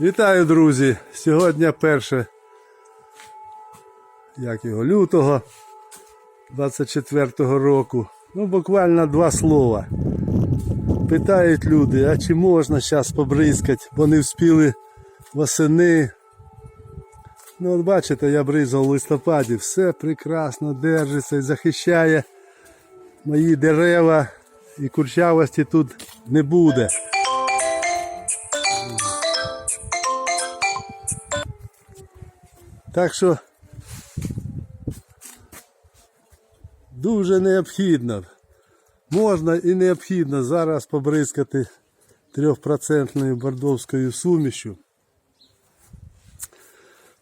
Вітаю, друзі! Сьогодні перше як його, лютого 24-го року. Ну, буквально два слова. Питають люди, а чи можна зараз побризкати, бо не вспіли восени. Ну, от бачите, я бризав в листопаді, все прекрасно держиться і захищає мої дерева і курчавості тут не буде. Так що дуже необхідно. Можна і необхідно зараз побризкати 3% бордовською сумішю.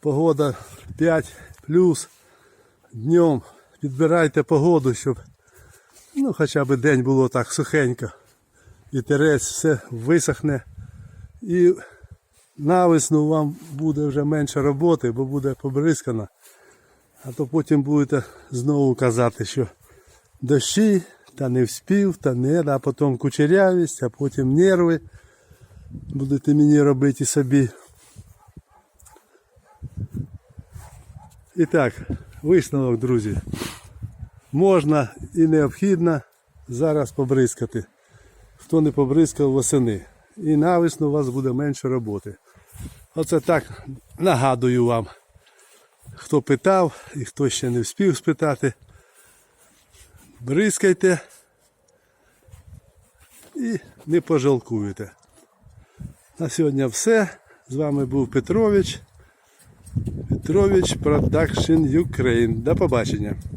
Погода 5 плюс. Днем підбирайте погоду, щоб ну, хоча б день було так сухенько. Вітерець все висохне. І навесну вам буде вже менше роботи, бо буде побризкано. А то потім будете знову казати, що дощі, та не вспів, та не, а потім кучерявість, а потім нерви. Будете мені робити собі. І так, висновок, друзі. Можна і необхідно зараз побризкати. Хто не побризкав восени. І навесну у вас буде менше роботи. Оце так нагадую вам, хто питав і хто ще не встиг спитати. Бризкайте і не пожалкуєте. На сьогодні все. З вами був Петрович. Петрович Production Ukraine. До побачення.